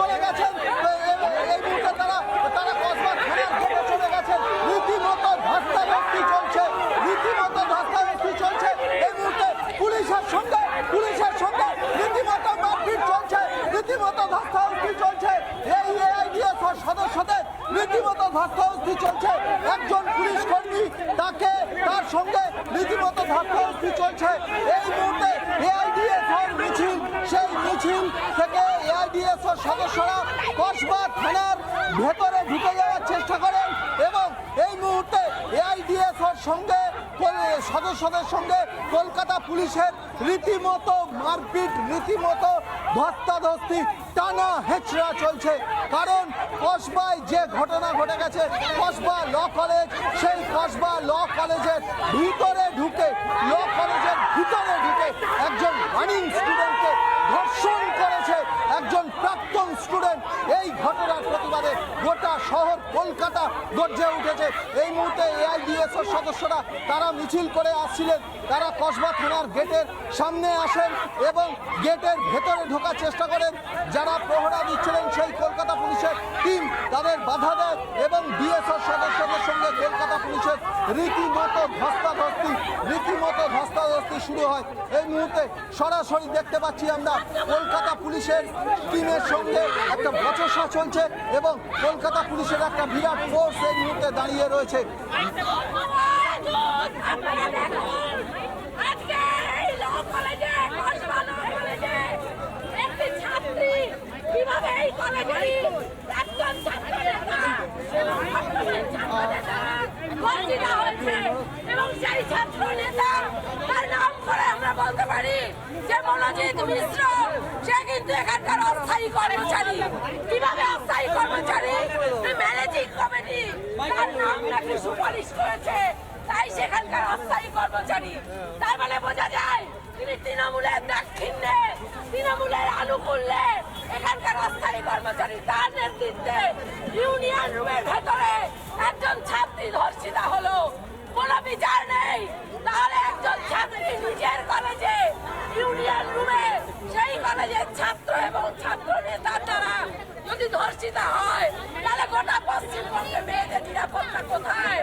চলে গেছেন। এই মুহূর্তে তারা তারা কসবা থানার গেটে চলে গেছেন। রীতিমতো ধস্তাধস্তি চলছে। রীতিমতো ধস্তাধস্তি চলছে। এই মুহূর্তে পুলিশের সঙ্গে পুলিশের সঙ্গে রীতিমতো মারপিট চলছে। রীতিমতো ধস্তাধস্তি চলছে। এই এআইডিএস সদস্যদের রীতিমতো ধস্তাধস্তি চলছে। একজন পুলিশ কর্মী তাকে তার সঙ্গে রীতিমতো ধস্তাধস্তি চলছে। এই মুহূর্তে এআইডিএস মিছিল সেই মিছিল থেকে এআইডিএস সদস্যরা কসবা থানার ভেতরে ঢুকে যাওয়ার চেষ্টা করেন এবং এই মুহূর্তে এআইডিএস সঙ্গে সদস্যদের সঙ্গে কলকাতা পুলিশের রীতিমতো মারপিট, রীতিমতো ধস্তাধস্তি, টানা হেঁচড়া চলছে। কারণ কসবায় যে ঘটনা ঘটে গেছে, কসবা ল কলেজ, সেই কসবা ল কলেজের ভিতরে ঢুকে, ল কলেজের ভিতরে ঢুকে একজন রানিং স্টুডেন্টকে ধর্ষণ করেছে একজন প্রাক্তন স্টুডেন্ট এই ঘটনার প্রতিবাদে গোটা শহর কলকাতা গর্জে উঠেছে। এই মুহূর্তে এআইডিএস সদস্যরা তারা মিছিল করে আসছিলেন। তারা কসবা থানার গেটের সামনে আসেন এবং গেটের ভেতরে ঢোকার চেষ্টা করেন। যারা প্রহরা দিচ্ছিলেন সেই কলকাতা পুলিশের টিম তাদের বাধা দেয় এবং বিএসএফ সদস্যদের সঙ্গে কলকাতা পুলিশের রীতিমতো ধস্তাধস্তি শুরু হয়। এই মুহূর্তে সরাসরি দেখতে পাচ্ছি আমরা কলকাতা পুলিশের টিমের সঙ্গে একটা বচসা চলছে এবং কলকাতা পুলিশের একটা বিরাট ফোর্স এই মুহূর্তে দাঁড়িয়ে রয়েছে। কলেজে কলেজে কীভাবে এই কলেজেরই একজন নেতা এবং বর্তমান ছাত্র নেতা বঞ্চিত হয়েছে এবং সেই ছাত্র নেতা তার নাম করে আমরা বলতে পারি যে মনোজিৎ মিশ্র সে কিন্তু এখানকার অস্থায়ী কর্মচারী। কীভাবে অস্থায়ী কর্মচারী? ম্যানেজিং কমিটি তার নাম নাকি সুপারিশ করেছে, তাই সেখানকার অস্থায়ী কর্মচারী। তার মানে বোঝা যায়, তিনি তৃণমূলের দাক্ষিণ্যে তৃণমূলের আনুকূল্যে এখানকার অস্থায়ী কর্মচারী। তার নেতৃত্বে ইউনিয়ন রুমের ভেতরে একজন ছাত্রী ধর্ষিতা হলো। কোনো বিচার নেই তাহলে একজন ছাত্রী নিজের কলেজে ইউনিয়ন রুমে সেই কলেজের ছাত্র এবং ছাত্র নেতার দ্বারা যদি ধর্ষিতা হয় তাহলে গোটা পশ্চিমবঙ্গে মেয়েদের নিরাপত্তা কোথায়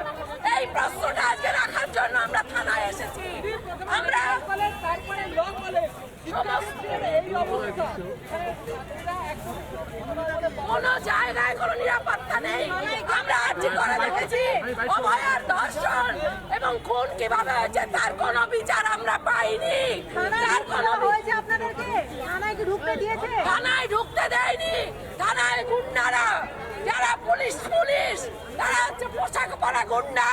এই প্রশ্নটা আজকে রাখার জন্য আমরা থানায় এসেছি। আমরা কোন জায়গায় কোনো নিরাপত্তা নেই। আমরা আর্জি করে দেখেছি অভয়ার দর্শন এবং খুন কীভাবে হয়েছে তার কোনো বিচার আমরা পাইনি। তার কোনো থানায় ঢুকতে দিয়েছে? থানায় ঢুকতে দেয়নি। থানায় গুন্ডারা যারা পুলিশ পরা গুন্ডা।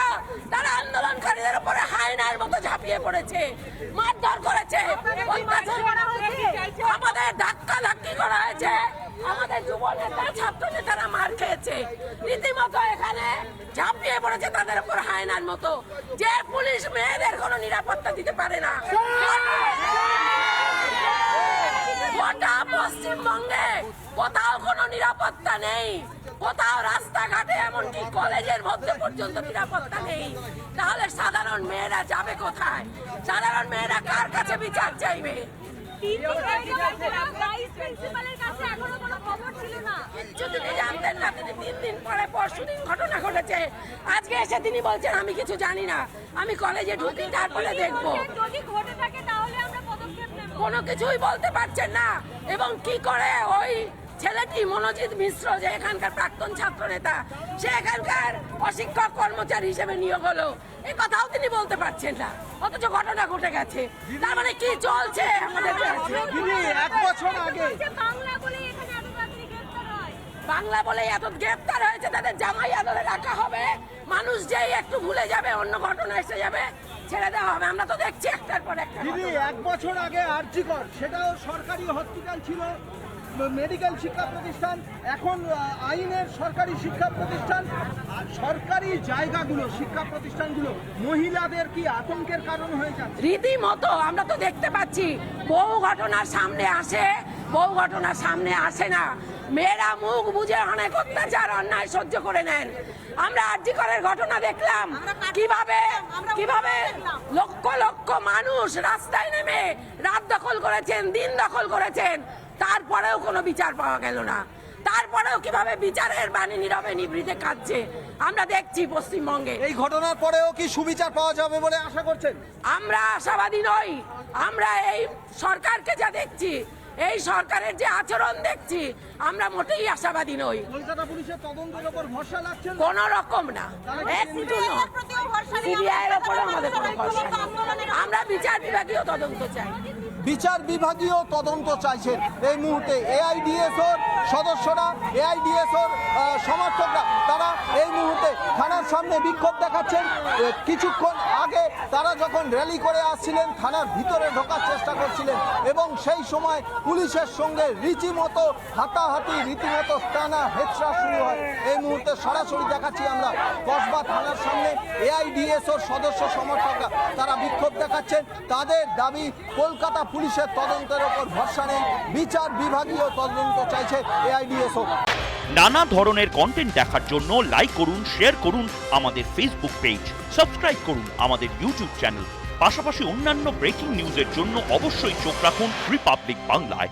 তারা আন্দোলনকারীদের উপরে হায়নার মতো ঝাঁপিয়ে পড়েছে, মারধর করেছে করা আমাদের ধাক্কা ধাক্কি করা হয়েছে। আমাদের যুব নেতা, ছাত্র নেতারা মার খেয়েছে। রীতিমতো এখানে ঝাঁপিয়ে পড়েছে তাদের উপর হায়নার মতো। যে পুলিশ মেয়েদের কোনো নিরাপত্তা দিতে পারে না। গোটা পশ্চিমবঙ্গে কোথাও কোনো নিরাপত্তা নেই। কোথাও রাস্তাঘাটে, এমনকি কলেজের মধ্যে পর্যন্ত নিরাপত্তা নেই। তাহলে সাধারণ মেয়েরা যাবে কোথায়? সাধারণ মেয়েরা কার কাছে বিচার চাইবে? জানতেন না, তিনি তিন দিন পরে পরশু দিন ঘটনা ঘটেছে। আজকে এসে তিনি বলছেন, আমি কিছু জানি না। আমি কলেজে ঢুকি, তারপরে দেখব। কোনো কিছুই বলতে পারছেন না। এবং কি করে ওই ছেলেটি মনোজিৎ মিশ্র যে এখানকার প্রাক্তন ছাত্র নেতা সে এখানকার অশিক্ষক কর্মচারী হিসেবে নিয়োগ হলো। এই কথাও তিনি বলতে পারছেন না। অথচ ঘটনা ঘটে গেছে। তার মানে কি চলছে আমাদের দেশে? দিদি এক বছর আগে। বাংলা বলে এত তাড়াতাড়ি গ্রেফতার হয়। বাংলা বলে এত গ্রেপ্তার হয়েছে তাদের জামাই আদলে রাখা হবে। মানুষ যেই একটু ভুলে যাবে অন্য ঘটনা এসে যাবে। ছেড়ে দেওয়া হবে। আমরা তো দেখছি একটার পর একটা দিদি এক বছর আগে আরজিকর সেটাও সরকারি হসপিটাল ছিল মেডিকেল শিক্ষা প্রতিষ্ঠান এখন আইনের সরকারি শিক্ষা প্রতিষ্ঠান। আর সরকারি জায়গাগুলো শিক্ষা প্রতিষ্ঠানগুলো মহিলাদের কি আতঙ্কের কারণ হয়ে যাচ্ছে? রীতিমতো আমরা তো দেখতে পাচ্ছি বহু ঘটনার সামনে আসে বহু ঘটনার সামনে আসে না। মেয়েরা মুখ বুঝে অনেক অত্যাচার অন্যায় সহ্য করে নেন। আমরা আর্যিকরের ঘটনা দেখলাম। কীভাবে কীভাবে লক্ষ লক্ষ মানুষ রাস্তায় নেমে রাত দখল করেছেন দিন দখল করেছেন তারপরেও কোনো বিচার পাওয়া গেল না। তারপরেও কীভাবে বিচারের বাণী নীরবে নিবৃতে কাঁদছে আমরা দেখছি পশ্চিমবঙ্গে। এই ঘটনার পরেও কি সুবিচার পাওয়া যাবে বলে আশা করছেন? আমরা আশাবাদী নই আমরা এই সরকারকে যা দেখছি এই সরকারের যে আচরণ দেখছি আমরা মোটেই আশাবাদী নই। কলকাতা পুলিশের তদন্তের ওপর ভরসা লাগছে কোন রকম না। একটু সিবিআই এর ওপরে আমাদের কোনো ভরসা আমরা বিচার বিভাগীয় তদন্ত চাই। বিচার বিভাগীয় তদন্ত চাইছেন এই মুহূর্তে এআইডিএসওর সদস্যরা, এআইডিএসওর সমর্থকরা, তারা এই মুহূর্তে থানার সামনে বিক্ষোভ দেখাচ্ছেন। কিছুক্ষণ আগে তারা যখন র্যালি করে আসছিলেন, থানার ভিতরে ঢোকার চেষ্টা করছিলেন এবং সেই সময় পুলিশের সঙ্গে রীতিমতো হাতাহাতি, রীতিমতো টানা হেচড়া শুরু হয়। এই মুহূর্তে সরাসরি দেখাচ্ছি আমরা কসবা থানার সামনে এআইডিএসওর সদস্য সমর্থকরা, তারা দেখাচ্ছেন, তাদের দাবি কলকাতা পুলিশের তদন্তের ওপর ভরসা নেই, বিচার বিভাগীয় তদন্ত চাইছে এআইডিএসও। নানা ধরনের কন্টেন্ট দেখার জন্য লাইক করুন শেয়ার করুন আমাদের ফেসবুক পেজ সাবস্ক্রাইব করুন আমাদের ইউটিউব চ্যানেল পাশাপাশি অন্যান্য ব্রেকিং নিউজের জন্য অবশ্যই চোখ রাখুন রিপাবলিক বাংলায়